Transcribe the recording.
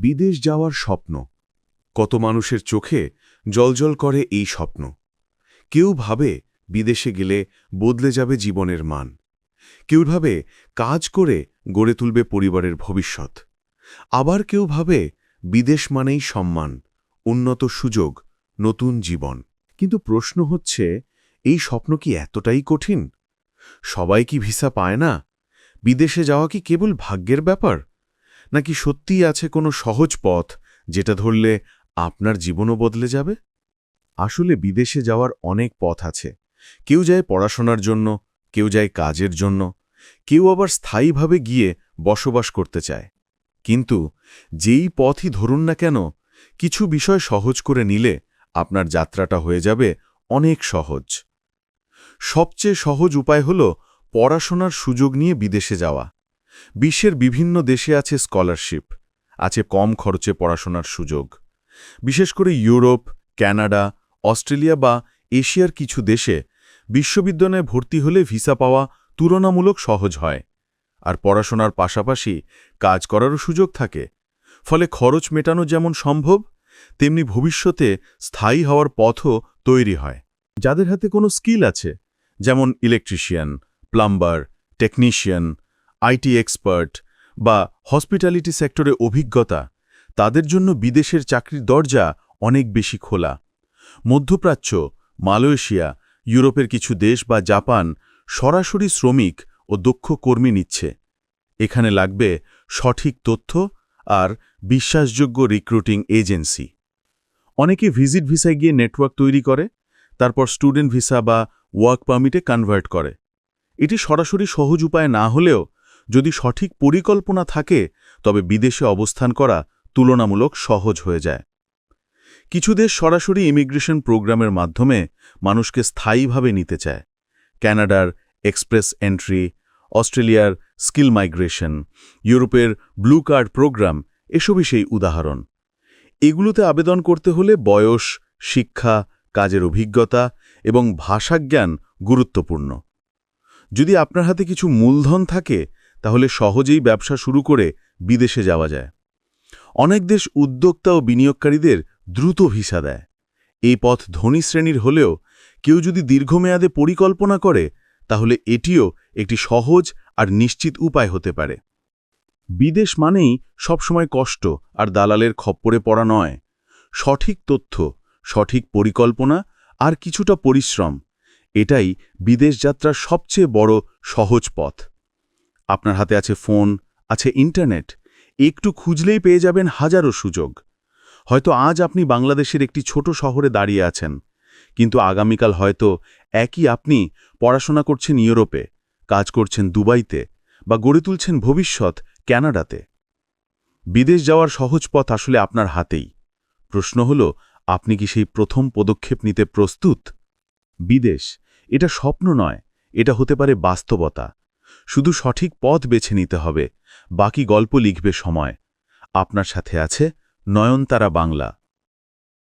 বিদেশ যাওয়ার স্বপ্ন। কত মানুষের চোখে জলজল করে এই স্বপ্ন। কেউ ভাবে বিদেশে গেলে বদলে যাবে জীবনের মান। কেউ ভাবে কাজ করে গড়ে তুলবে পরিবারের ভবিষ্যৎ। আবার কেউ ভাবে বিদেশ মানেই সম্মান, উন্নত সুযোগ, নতুন জীবন। কিন্তু প্রশ্ন হচ্ছে, এই স্বপ্ন কি এতটাই কঠিন? সবাই কি ভিসা পায় না? বিদেশে যাওয়া কি কেবল ভাগ্যের ব্যাপার? নাকি সত্যিই আছে কোনো সহজ পথ যেটা ধরলে আপনার জীবনও বদলে যাবে? আসলে বিদেশে যাওয়ার অনেক পথ আছে। কেউ যায় পড়াশোনার জন্য, কেউ যায় কাজের জন্য, কেউ আবার স্থায়ীভাবে গিয়ে বসবাস করতে চায়। কিন্তু যেই পথই ধরুন না কেন, কিছু বিষয় সহজ করে নিলে আপনার যাত্রাটা হয়ে যাবে অনেক সহজ। সবচেয়ে সহজ উপায় হল পড়াশোনার সুযোগ নিয়ে বিদেশে যাওয়া। বিশ্বের বিভিন্ন দেশে আছে স্কলারশিপ, আছে কম খরচে পড়াশোনার সুযোগ। বিশেষ করে ইউরোপ, ক্যানাডা, অস্ট্রেলিয়া বা এশিয়ার কিছু দেশে বিশ্ববিদ্যালয়ে ভর্তি হলে ভিসা পাওয়া তুলনামূলক সহজ হয়। আর পড়াশোনার পাশাপাশি কাজ করারও সুযোগ থাকে। ফলে খরচ মেটানো যেমন সম্ভব, তেমনি ভবিষ্যতে স্থায়ী হওয়ার পথও তৈরি হয়। যাদের হাতে কোনো স্কিল আছে, যেমন electrician, plumber, technician IT expert বা হসপিটালিটি সেক্টরে অভিজ্ঞতা, তাদের জন্য বিদেশের চাকরির দরজা অনেক বেশি খোলা। মধ্যপ্রাচ্য, মালয়েশিয়া, ইউরোপের কিছু দেশ বা জাপান সরাসরি শ্রমিক ও দক্ষ কর্মী নিচ্ছে। এখানে লাগবে সঠিক তথ্য আর বিশ্বাসযোগ্য রিক্রুটিং এজেন্সি। অনেকে ভিজিট ভিসায় গিয়ে নেটওয়ার্ক তৈরি করে, তারপর স্টুডেন্ট ভিসা বা ওয়ার্ক পারমিটে কনভার্ট করে। এটি সরাসরি সহজ উপায় না হলেও যদি সঠিক পরিকল্পনা থাকে, তবে বিদেশে অবস্থান করা তুলনামূলক সহজ হয়ে যায়। কিছু দেশ সরাসরি ইমিগ্রেশন প্রোগ্রামের মাধ্যমে মানুষকে স্থায়ীভাবে নিতে চায়। ক্যানাডার এক্সপ্রেস এন্ট্রি, অস্ট্রেলিয়ার স্কিল মাইগ্রেশন, ইউরোপের ব্লু কার্ড প্রোগ্রাম, এসবই সেই উদাহরণ। এগুলোতে আবেদন করতে হলে বয়স, শিক্ষা, কাজের অভিজ্ঞতা এবং ভাষাজ্ঞান গুরুত্বপূর্ণ। যদি আপনার হাতে কিছু মূলধন থাকে তাহলে সহজেই ব্যবসা শুরু করে বিদেশে যাওয়া যায়। অনেক দেশ উদ্যোক্তা ও বিনিয়োগকারীদের দ্রুত ভিসা দেয়। এই পথ ধনী শ্রেণির হলেও কেউ যদি দীর্ঘমেয়াদে পরিকল্পনা করে, তাহলে এটিও একটি সহজ আর নিশ্চিত উপায় হতে পারে। বিদেশ মানেই সবসময় কষ্ট আর দালালের খপ্পরে পড়া নয়। সঠিক তথ্য, সঠিক পরিকল্পনা আর কিছুটা পরিশ্রম, এটাই বিদেশ যাত্রার সবচেয়ে বড় সহজ পথ। আপনার হাতে আছে ফোন, আছে ইন্টারনেট। একটু খুঁজলেই পেয়ে যাবেন হাজারো সুযোগ। হয়তো আজ আপনি বাংলাদেশের একটি ছোট শহরে দাঁড়িয়ে আছেন, কিন্তু আগামীকাল হয়তো একই আপনি পড়াশোনা করছেন ইউরোপে, কাজ করছেন দুবাইতে, বা গড়ে তুলছেন ভবিষ্যৎ ক্যানাডাতে। বিদেশ যাওয়ার সহজ পথ আসলে আপনার হাতেই। প্রশ্ন হল, আপনি কি সেই প্রথম পদক্ষেপ নিতে প্রস্তুত? বিদেশ, এটা স্বপ্ন নয়, এটা হতে পারে বাস্তবতা। শুধু সঠিক পথ বেছে নিতে হবে। বাকি গল্প লিখবে সময়। আপনার সাথে আছে নয়নতারা বাংলা।